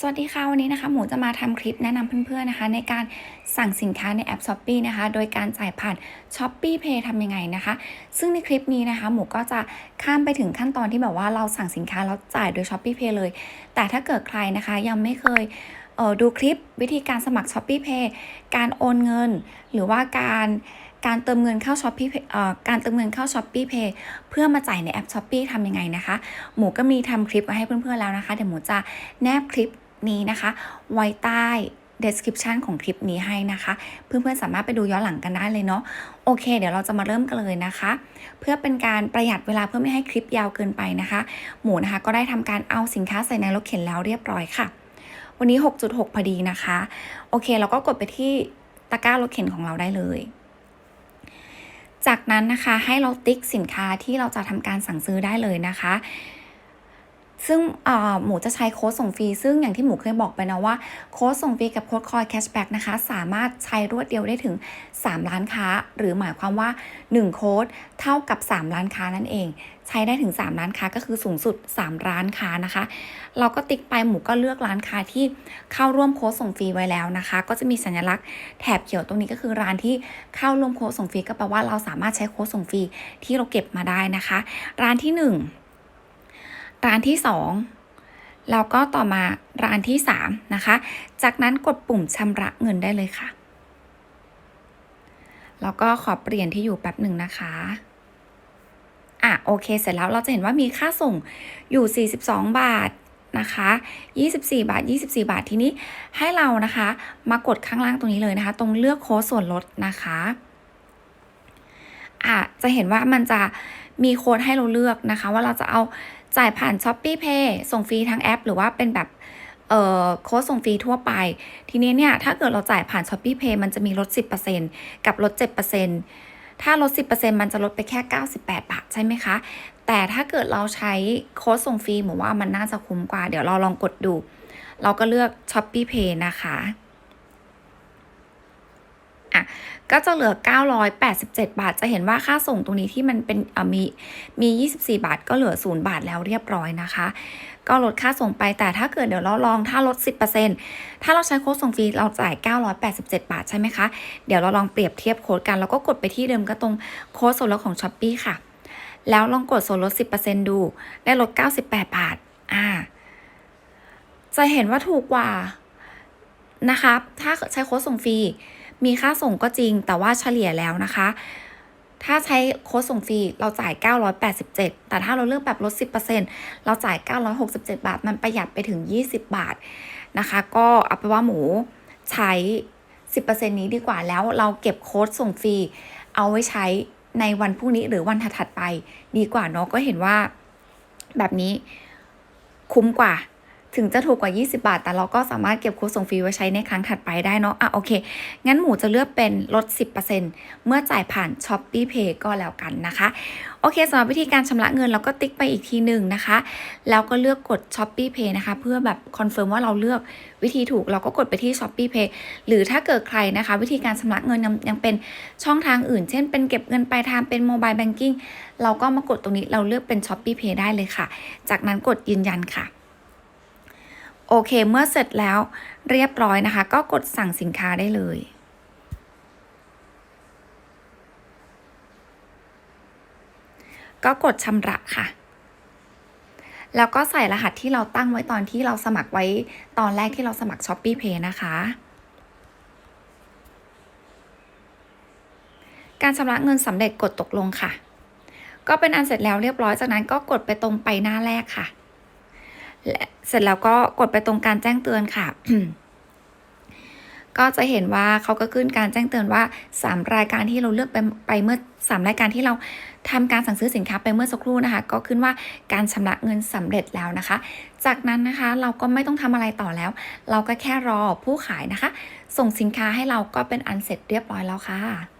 สวัสดีค่ะ วันนี้นะคะหมูจะมาทำคลิปแนะนำเพื่อนๆนะคะ ในการสั่งสินค้าในแอป s h อ p e e นะคะ โดยการจ่ายผ่าน s h อ p e e Pay ทำยังไงนะคะ ซึ่งในคลิปนี้นะคะ หมูก็จะข้ามไปถึงขั้นตอนที่แบบว่าเราสั่งสินค้าแล้วจ่ายโดย s h อ p e e Pay เลย แต่ถ้าเกิดใครนะคะยังไม่เคยเออดูคลิปวิธีการสมัคร s h อ p e e Pay การโอนเงิน หรือว่าการการเติมเงินเข้า s h อ p e e เอ่อการเติมเงินเข้า s h อ p e e Pay เพื่อมาจ่ายในแอป s h อ p e e ทำยังไงนะคะ หมูก็มีทำคลิปไว้ให้เพื่อนๆแล้วนะคะ เดี๋ยวหมูจะแนบคลิป นี้นะคะ ไว้ใต้ description ของคลิปนี้ให้นะคะ เพื่อนๆสามารถไปดูย้อนหลังกันได้เลยเนาะโอเค เดี๋ยวเราจะมาเริ่มกันเลยนะคะ เพื่อเป็นการประหยัดเวลาเพื่อไม่ให้คลิปยาวเกินไปนะคะ หมูนะคะก็ได้ทำการเอาสินค้าใส่ในรถเข็นแล้วเรียบร้อยค่ะ วันนี้ 6.6 พอดีนะคะ โอเคเราก็กดไปที่ตะกร้ารถเข็นของเราได้เลย จากนั้นนะคะให้เราติ๊กสินค้าที่เราจะทำการสั่งซื้อได้เลยนะคะ ซึ่งหมูจะใช้โค้ดส่งฟรี ซึ่งอย่างที่หมูเคยบอกไปนะว่า โค้ดส่งฟรีกับโค้ดคอยแคชแบ็กนะคะ สามารถใช้รวดเดียวได้ถึง3ร้านค้า หรือหมายความว่า 1 โค้ดเท่ากับ3ร้านค้านั่นเอง ใช้ได้ถึง3ร้านค้าก็คือสูงสุด3ร้านค้านะคะ เราก็ติ๊กไปหมูก็เลือกร้านค้าที่เข้าร่วมโค้ดส่งฟรีไว้แล้วนะคะ ก็จะมีสัญลักษณ์แถบเขียวตรงนี้ก็คือร้านที่เข้าร่วมโค้ดส่งฟรีก็แปลว่าเราสามารถใช้โค้ดส่งฟรีที่เราเก็บมาได้นะคะ ร้านที่ 1 ร้านที่ 2 แล้วก็ต่อมาร้านที่ 3 นะคะ จากนั้นกดปุ่มชำระเงินได้เลยค่ะ แล้วก็ขอเปลี่ยนที่อยู่แป๊บหนึ่งนะคะอะโอเคเสร็จแล้วเราจะเห็นว่ามีค่าส่งอยู่ 42 บาทนะคะ24 บาท 24 บาททีนี้ให้เรานะคะ มากดข้างล่างตรงนี้เลยนะคะ ตรงเลือกโค้ดส่วนลดนะคะอะจะเห็นว่ามันจะ มีโค้ดให้เราเลือกนะคะ ว่าเราจะเอาจ่ายผ่าน s h อ p e e Pay ส่งฟรีทั้งแอป หรือว่าเป็นแบบเอ่อโค้ดส่งฟรีทั่วไป ทีนี้เนี่ย ถ้าเกิดเราจ่ายผ่าน s h อ p e e Pay มันจะมีลด 10%กับลด 7%ถ้าลด 10%มันจะลดไปแค่ 98 บาทใช่ไหมคะ แต่ถ้าเกิดเราใช้โค้ดส่งฟรีหมูว่ามันน่าจะคุ้มกว่า เดี๋ยวเราลองกดดู เราก็เลือก s h อ p e e Pay นะคะอะ ก็จะเหลือ 987 บาท จะเห็นว่าค่าส่งตรงนี้ที่มันเป็นมีมี 24 บาท ก็เหลือ 0 บาทแล้วเรียบร้อยนะคะ ก็ลดค่าส่งไปแต่ถ้าเกิดเดี๋ยวเราลองถ้าลด 10%ถ้าเราใช้โค้ดส่งฟรีเราจ่าย 987 บาทใช่ไหมคะ เดี๋ยวเราลองเปรียบเทียบโค้ดกันแล้วก็กดไปที่เดิมก็ตรงโค้ดส่วนลดของ s h อ p e e ค่ะ แล้วลองกดส่วนลด 10%ดู ได้ลด 98 บาทอ่าจะเห็นว่าถูกกว่านะคะ ถ้าใช้โค้ดส่งฟรี มีค่าส่งก็จริง แต่ว่าเฉลี่ยแล้วนะคะ ถ้าใช้โค้ดส่งฟรีเราจ่าย 987 แต่ถ้าเราเลือกแบบลด 10%เราจ่าย 967 บาท มันประหยัดไปถึง 20 บาทนะคะ ก็เอาไปว่าหมูใช้ 10%นี้ดีกว่าแล้วเราเก็บโค้ดส่งฟรีเอาไว้ใช้ในวันพรุ่งนี้หรือวันถัดๆไปดีกว่าเนาะก็เห็นว่าแบบนี้คุ้มกว่า ถึงจะถูกกว่า 20 บาท แต่เราก็สามารถเก็บคูปส่งฟรีไว้ใช้ในครั้งถัดไปได้เนาะอะโอเค งั้นหมูจะเลือกเป็นลด 10%เมื่อจ่ายผ่าน s h อ p e e Pay ก็แล้วกันนะคะ โอเคสำหรับวิธีการชำระเงินเราก็ติ๊กไปอีกทีหนึ่งนะคะ แล้วก็เลือกกด s h อ p e e Pay นะคะ เพื่อแบบคอนเฟิร์มว่าเราเลือกวิธีถูกเราก็กดไปที่ s h อ p e e Pay หรือถ้าเกิดใครนะคะ วิธีการชำระเงินยังยังเป็นช่องทางอื่น เช่น เป็นเก็บเงินปลายทางเป็นโมบายแบงกิ้งเราก็มากดตรงนี้เราเลือกเป็น s h อ p e e Pay ได้เลยค่ะ จากนั้นกดยืนยันค่ะ โอเค เมื่อเสร็จแล้วเรียบร้อยนะคะ ก็กดสั่งสินค้าได้เลยก็กดชำระค่ะ แล้วก็ใส่รหัสที่เราตั้งไว้ตอนที่เราสมัครไว้ตอนแรกที่เราสมัคร s h อ p e e Pay นะคะ การชำระเงินสำเร็จกดตกลงค่ะ ก็เป็นอันเสร็จแล้วเรียบร้อยจากนั้นก็กดไปตรงไปหน้าแรกค่ะ เสร็จแล้วก็กดไปตรงการแจ้งเตือนค่ะก็จะเห็นว่าเขาก็ขึ้นการแจ้งเตือนว่า 3 รายการที่เราเลือกไปไปเมื่อ 3 รายการที่เราทำการสั่งซื้อสินค้าไปเมื่อสักครู่นะคะ ก็ขึ้นว่าการชำระเงินสำเร็จแล้วนะคะ จากนั้นนะคะเราก็ไม่ต้องทำอะไรต่อแล้ว เราก็แค่รอผู้ขายนะคะ ส่งสินค้าให้เราก็เป็นอันเสร็จเรียบร้อยแล้วค่ะ